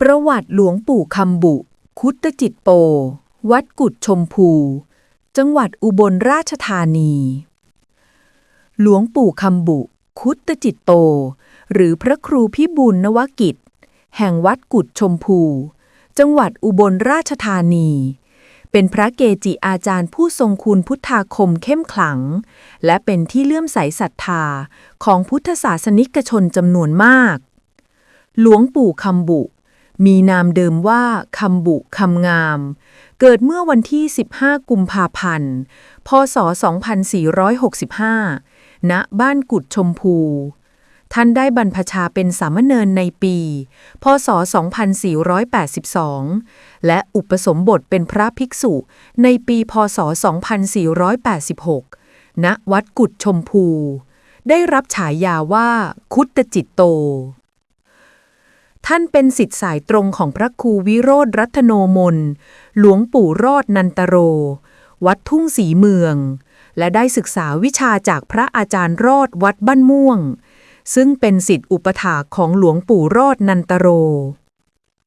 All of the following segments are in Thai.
ประวัติหลวงปู่คำบุ คุตจิตโป วัดกุดชมพู จังหวัดอุบลราชธานี หลวงปู่คำบุ คุตจิตโตหรือพระครูพิบูลนวกิจ แห่งวัดกุดชมพู จังหวัดอุบลราชธานี เป็นพระเกจิอาจารย์ผู้ทรงคุณพุทธาคมเข้มขลัง และเป็นที่เลื่อมใสศรัทธาของพุทธศาสนิกชนจำนวนมาก หลวงปู่คำบุ มีนามเดิมว่าคำบุคำงาม เกิดเมื่อวันที่ 15 กุมภาพันธ์ พศ 2465 ณ บ้านกุดชมพู ท่านได้บรรพชาเป็นสามเณรในปี พศ 2482 และอุปสมบทเป็นพระภิกษุในปี พศ 2486 ณ วัดกุดชมพู ได้รับฉายาว่าคุตจิตโต ท่านเป็นสิทธิสายตรงของพระครูวิโรธรัตโนมน หลวงปู่รอดนันตโร วัดทุ่งสีเมือง และได้ศึกษาวิชาจากพระอาจารย์รอดวัดบ้านม่วง ซึ่งเป็นสิทธิอุปถากของหลวงปู่รอดนันตโร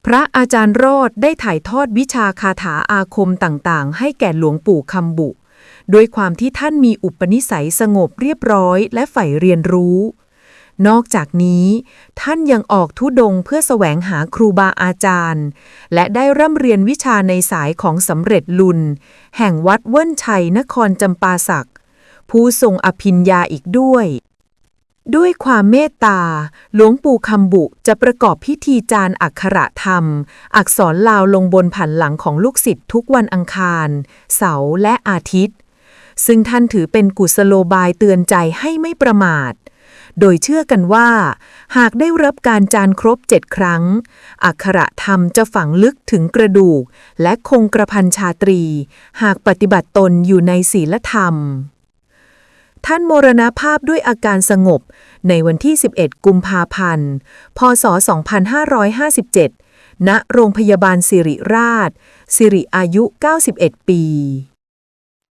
พระอาจารย์รอดได้ถ่ายทอดวิชาคาถาอาคมต่างๆ ให้แก่หลวงปู่คำบุด้วยความที่ท่านมีอุปนิสัยสงบเรียบร้อยและใฝ่เรียนรู้ นอกจากนี้ ท่านยังออกทุดงเพื่อแสวงหาครูบาอาจารย์ และได้ร่ำเรียนวิชาในสายของสำเร็จลุน แห่งวัดเวิ้นชัยนครจำปาสัก ผู้ทรงอภิญญาอีกด้วย ด้วยความเมตตา หลวงปู่คำบุจะประกอบพิธีจารอักขระธรรม อักษรลาวลงบนผันหลังของลูกศิษย์ทุกวันอังคาร เสาร์และอาทิตย์ ซึ่งท่านถือเป็นกุศโลบายเตือนใจให้ไม่ประมาท โดยเชื่อกันว่า หากได้รับการจานครบเจ็ดครั้ง อักขระธรรมจะฝังลึกถึงกระดูก และคงกระพันชาตรี หากปฏิบัติตนอยู่ในศีลธรรม ท่านมรณภาพด้วยอาการสงบในวันที่ 11 กุมภาพันธ์ พศ 2557 ณ โรงพยาบาลสิริราช สิริอายุ 91 ปี